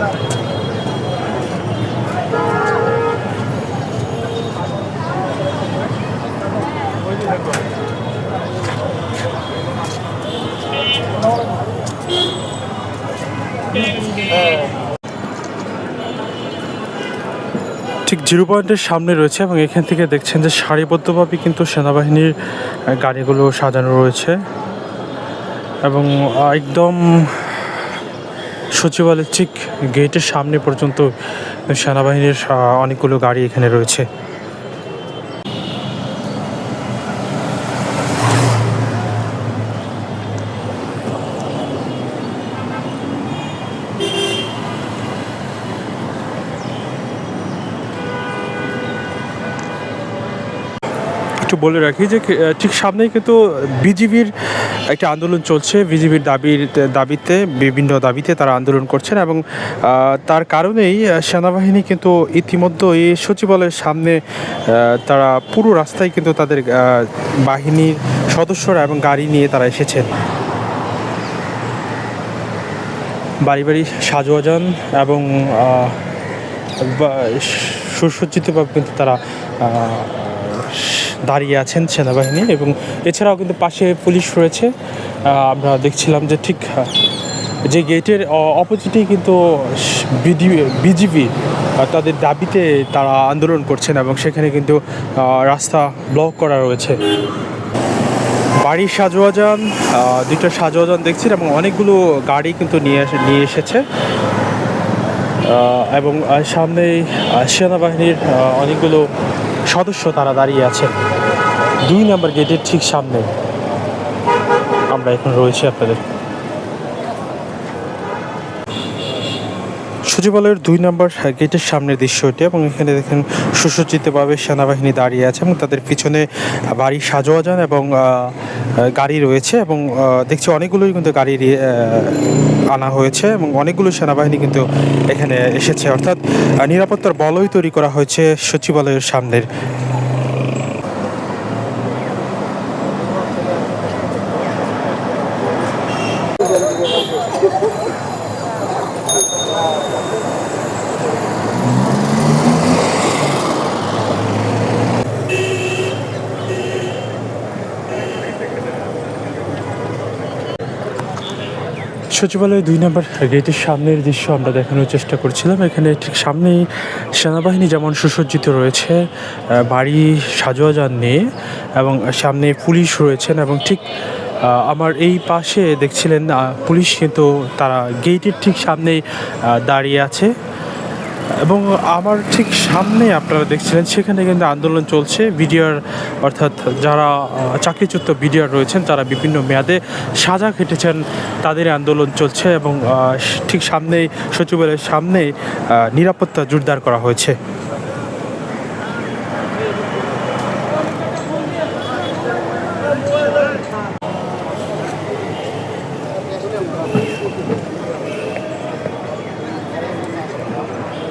ঠিক জিরো পয়েন্টের সামনে রয়েছে এবং এখান থেকে দেখছেন যে সারিবদ্ধভাবে কিন্তু সেনাবাহিনীর গাড়িগুলো সাজানো রয়েছে। এবং একদম সচিবালয়ের ঠিক গেটের সামনে পর্যন্ত সেনাবাহিনীর অনেকগুলো গাড়ি এখানে রয়েছে। একটু বলে রাখি যে ঠিক সামনেই কিন্তু বিজিবির একটা আন্দোলন চলছে। বিজিবির দাবির, দাবিতে, বিভিন্ন দাবিতে তারা আন্দোলন করছেন এবং তার কারণেই সেনাবাহিনী কিন্তু ইতিমধ্যে এই সচিবালয়ের সামনে তারা পুরো রাস্তায় কিন্তু তাদের বাহিনীর সদস্যরা এবং গাড়ি নিয়ে তারা এসেছেন। বাড়ি বাড়ি সাজোয়াজান এবং সুসজ্জিতভাবে কিন্তু তারা দাঁড়িয়ে আছেন সেনাবাহিনী এবং এছাড়াও কিন্তু পাশে পুলিশ রয়েছে। আমরা দেখছিলাম যে ঠিক যে গেটের অপোজিটেই কিন্তু বিজিবি তাদের দাবিতে তারা আন্দোলন করছেন এবং সেখানে কিন্তু রাস্তা ব্লক করা রয়েছে। বাড়ির সাজোয়াজান দুইটা সাজোয়াজান দেখছেন এবং অনেকগুলো গাড়ি কিন্তু নিয়ে নিয়ে এসেছে। এবং সামনেই সেনাবাহিনীর অনেকগুলো সদস্য তারা দাঁড়িয়ে আছেন দুই নম্বর গেটের ঠিক সামনে। আমরা এখন রয়েছি আপনাদের সচিবালয়ের দুই নম্বর গেটের সামনের দৃশ্যটি এবং এখানে দেখেন সুসজ্জিতভাবে সেনাবাহিনী দাঁড়িয়ে আছে এবং তাদের পিছনে বাড়ি সাজোয়া যান এবং গাড়ি রয়েছে এবং দেখছি অনেকগুলোই কিন্তু গাড়ি আনা হয়েছে এবং অনেকগুলো সেনাবাহিনী কিন্তু এখানে এসেছে। অর্থাৎ নিরাপত্তার বলয় তৈরি করা হয়েছে সচিবালয়ের সামনের সচিবালয়ের দুই নম্বর গেটের সামনের দৃশ্য আমরা দেখানোর চেষ্টা করছিলাম। এখানে ঠিক সামনেই সেনাবাহিনী যেমন সুসজ্জিত রয়েছে বাড়ি সাজোয়া যান নিয়ে এবং সামনে পুলিশ রয়েছেন এবং ঠিক আমার এই পাশে দেখছিলেন পুলিশ কিন্তু তারা গেটের ঠিক সামনেই দাঁড়িয়ে আছে। এবং আমার ঠিক সামনে আপনারা দেখছিলেন, সেখানে কিন্তু আন্দোলন চলছে। বিডিআর অর্থাৎ যারা চাকরিচ্যুত বিডিআর রয়েছেন, তারা বিভিন্ন মেয়াদে সাজা খেটেছেন। তাদের আন্দোলন চলছে এবং ঠিক সামনেই, সচিবালয়ের সামনেই নিরাপত্তা জোরদার করা হয়েছে।